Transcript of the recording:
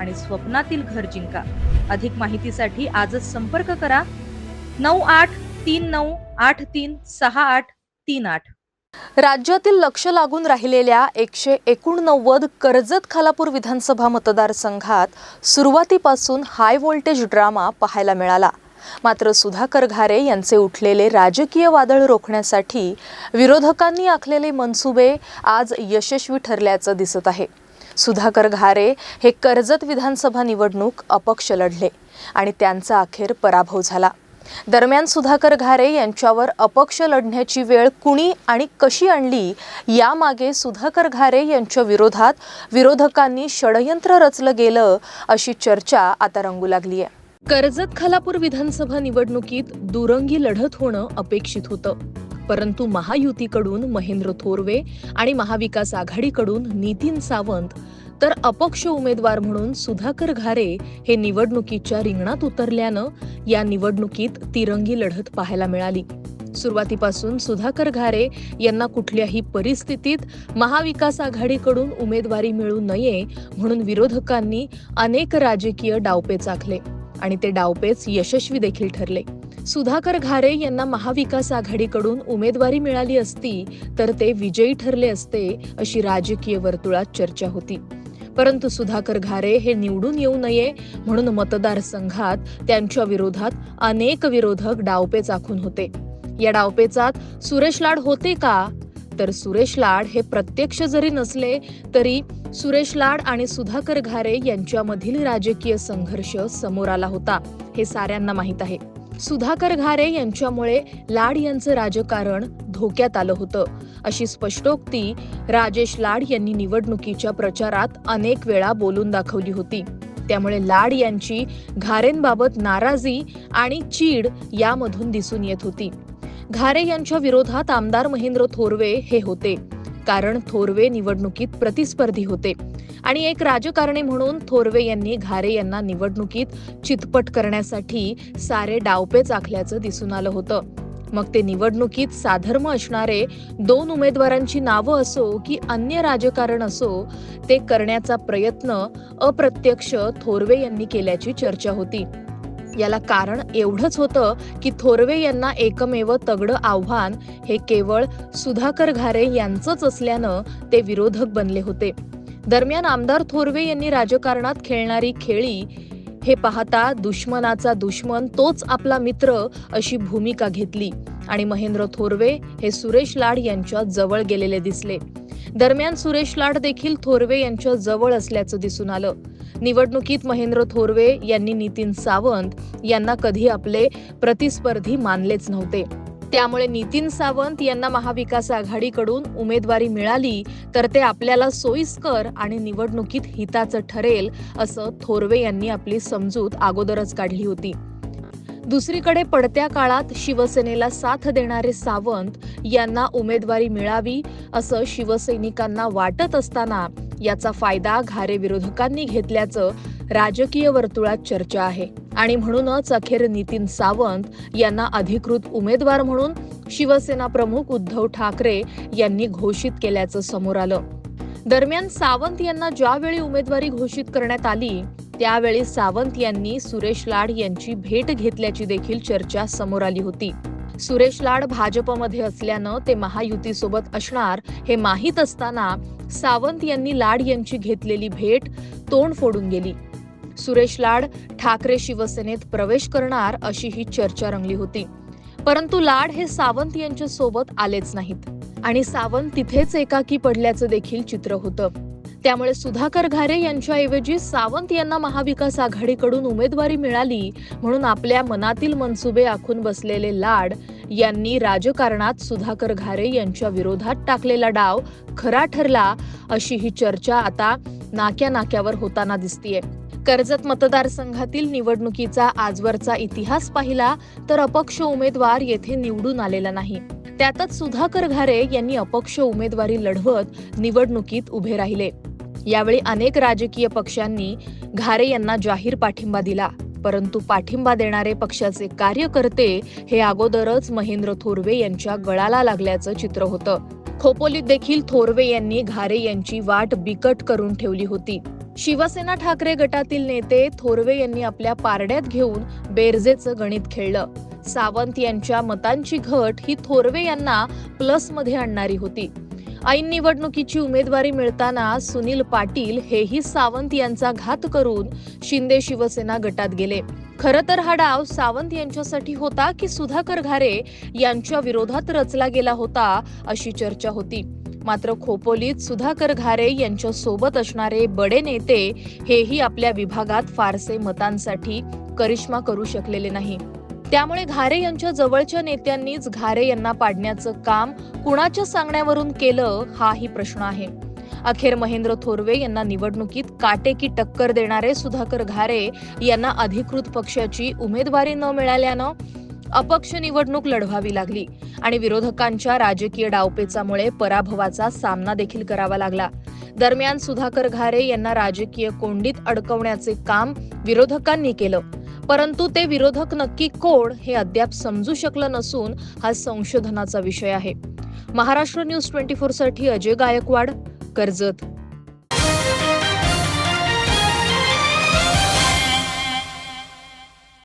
आणि स्वप्नातील घर जिंका. अधिक माहितीसाठी आजच संपर्क करा. नऊ आठ तीन नऊ आठ तीन सहा आठ तीन आठ. राज्यातील लक्ष लागून राहिलेल्या एकशे एकोणनव्वद कर्जत खालापूर विधानसभा मतदारसंघात सुरुवातीपासून हाय व्होल्टेज ड्रामा पाहायला मिळाला. मात्र सुधाकर घारे यांचे उठलेले राजकीय वादळ रोखण्यासाठी विरोधकांनी आखलेले मनसुबे आज यशस्वी ठरल्याचं दिसत आहे. सुधाकर घारे हे कर्जत विधानसभा निवडणूक अपक्ष लढले आणि त्यांचा अखेर पराभव झाला. दरम्यान सुधाकर घारे यांच्यावर अपक्ष लढण्याची वेळ कुणी आणि कशी आणली यामागे सुधाकर घारे यांच्या विरोधात विरोधकांनी षडयंत्र रचलं गेलं अशी चर्चा आता रंगू लागली आहे. कर्जत खालापूर विधानसभा निवडणुकीत दुरंगी लढत होणं अपेक्षित होतं. परंतु महायुतीकडून महेंद्र थोरवे आणि महाविकास आघाडीकडून नितीन सावंत तर अपक्ष उमेदवार म्हणून सुधाकर घारे हे निवडणुकीच्या रिंगणात उतरल्यानं या निवडणुकीत तिरंगी लढत पाहायला मिळाली. सुरुवातीपासून सुधाकर घारे यांना कुठल्याही परिस्थितीत महाविकास आघाडीकडून उमेदवारी मिळू नये म्हणून विरोधकांनी अनेक राजकीय डावपेच आखले आणि ते डावपेच यशस्वी देखील ठरले. सुधाकर घारे यांना महाविकास आघाडीकडून उमेदवारी मिळाली असती तर ते विजयी ठरले असते अशी राजकीय वर्तुळात चर्चा होती. परंतु सुधाकर घारे हे निवडून येऊ नये म्हणून मतदारसंघात त्यांच्या विरोधात अनेक विरोधक डावपेच आखून होते. या डावपेचात सुरेश लाड होते का? तर सुरेश लाड हे प्रत्यक्ष जरी नसले तरी सुरेश लाड आणि सुधाकर घारे यांच्यामधील राजकीय संघर्ष समोर आला होता हे साऱ्यांना माहीत आहे. सुधाकर घारे यांच्यामुळे लाड यांचं राजकारण धोक्यात आलं होतं. अशी स्पष्टोक्ती राजेश लाड यांनी निवडणुकीच्या प्रचारात अनेक वेळा बोलून दाखवली होती. त्यामुळे लाड यांची घारेंबाबत नाराजी आणि चीड यामधून दिसून येत होती. घारे यांच्या विरोधात आमदार महेंद्र थोरवे हे होते. कारण थोरवे निवडणुकीत प्रतिस्पर्धी होते. आणि एक राजकारणी म्हणून थोरवे यांनी घारे यांना निवडणुकीत चितपट करण्यासाठी सारे डावपेच आखल्याचं दिसून आलं होतं. मग ते निवडणुकीत साधर्म असणारे दोन उमेदवारांची नावं असो की अन्य राजकारण असो ते करण्याचा प्रयत्न अप्रत्यक्ष थोरवे यांनी केल्याची चर्चा होती. याला कारण एवढंच होतं की थोरवे यांना एकमेव तगडं आव्हान हे केवळ सुधाकर घारे यांचंच असल्यानं ते विरोधक बनले होते. दरम्यान आमदार थोरवे यांनी राजकारणात खेळणारी खेळी हे पाहता दुश्मनाचा दुश्मन तोच आपला मित्र अशी भूमिका घेतली आणि महेंद्र थोरवे हे सुरेश लाड यांच्या जवळ गेलेले दिसले. दरम्यान सुरेश लाड देखील थोरवे यांच्या जवळ असल्याचं दिसून आलं. निवडणुकीत महेंद्र थोरवे यांनी नितीन सावंत यांना कधी आपले प्रतिस्पर्धी मानलेच नव्हते. त्यामुळे नितीन सावंत यांना महाविकास आघाडीकडून उमेदवारी मिळाली तर ते आपल्याला सोयीस्कर आणि निवडणुकीत हिताचं ठरेल असं थोरवे यांनी आपली समजूत अगोदरच काढली होती. दुसरीकडे पडत्या काळात शिवसेनेला साथ देणारे सावंत यांना उमेदवारी मिळावी असं शिवसैनिकांना वाटत असताना याचा फायदा घारे विरोधकांनी घेतल्याचं राजकीय वर्तुळात चर्चा आहे. आणि म्हणूनच अखेर नितीन सावंत यांना अधिकृत उमेदवार म्हणून शिवसेना प्रमुख उद्धव ठाकरे यांनी घोषित केल्याचं समोर आलं. दरम्यान सावंत यांना ज्यावेळी उमेदवारी घोषित करण्यात आली त्यावेळी सावंत यांनी सुरेश लाड यांची भेट घेतल्याची देखील चर्चा समोर आली होती. सुरेश लाड भाजपमध्ये असल्यानं ते महायुतीसोबत असणार हे माहीत असताना सावंत यांनी लाड यांची घेतलेली भेट तोंड फोडून गेली. सुरेश लाड ठाकरे शिवसेनेत प्रवेश करणार अशी ही चर्चा रंगली होती. परंतु लाड हे सावंत यांच्या सोबत आलेच नाहीत. आणि सावंत तिथेच एकाकी पडल्याचं देखील चित्र होतं. त्यामुळे सुधाकर घारे यांच्याऐवजी सावंत यांना महाविकास आघाडीकडून उमेदवारी मिळाली म्हणून आपल्या मनातील मनसुबे आखून बसलेले लाड यांनी राजकारणात सुधाकर घारे यांच्या विरोधात टाकलेला डाव खरा ठरला अशी ही चर्चा आता नाक्या नाक्यावर होताना दिसतीये. कर्जत मतदारसंघातील निवडणुकीचा आजवरचा इतिहास पाहिला तर अपक्ष उमेदवार येथे निवडून आलेला नाही. त्यातच सुधाकर घारे यांनी अपक्ष उमेदवारी लढवत निवडणुकीत उभे राहिले. यावेळी अनेक राजकीय पक्षांनी घारे यांना जाहीर पाठिंबा दिला. परंतु पाठिंबा देणारे पक्षाचे कार्यकर्ते हे अगोदरच महेंद्र थोरवे यांच्या गळाला लागल्याचं चित्र होतं. खोपोलीत देखील थोरवे यांनी घारे यांची वाट बिकट करून ठेवली होती. शिवसेना ठाकरे गटातील नेते थोरवे यांनी आपल्या पारड्यात घेऊन बेरजेचं गणित खेळलं. सावंत यांच्या मतांची घट ही थोरवे यांना प्लसमध्ये आणणारी होती. ऐन निवडणुकीची उमेदवारी मिळताना सुनील पाटील हेही सावंत यांचा घात करून शिंदे शिवसेना गटात गेले. खरं तर हा डाव सावंत यांच्यासाठी होता की सुधाकर घारे यांच्या विरोधात रचला गेला होता अशी चर्चा होती. मात्र खोपोलीत सुधाकर घारे यांच्या सोबत असणारे बडे नेते हेही आपल्या विभागात फारसे मतांसाठी करिश्मा करू शकलेले नाही. त्यामुळे घारे यांच्या जवळच्या नेत्यांनीच घारे यांना पाडण्याचं काम कुणाच्या सांगण्यावरून केलं हाही प्रश्न आहे. अखेर महेंद्र थोरवे यांना निवडणुकीत काटेकी टक्कर देणारे सुधाकर घारे यांना अधिकृत पक्षाची उमेदवारी न मिळाल्यानं अपक्ष निवडणूक लढवावी लागली आणि विरोधकांच्या राजकीय डावपेचामुळे पराभवाचा सामना देखील करावा लागला. दरम्यान सुधाकर घारे यांना राजकीय कोंडीत अडकवण्याचे काम विरोधकांनी केलं. परंतु ते विरोधक नक्की कोण हे अद्याप समजू शकलं नसून हा संशोधनाचा विषय आहे. महाराष्ट्र न्यूज ट्वेंटी फोरसाठी अजय गायकवाड कर्जत.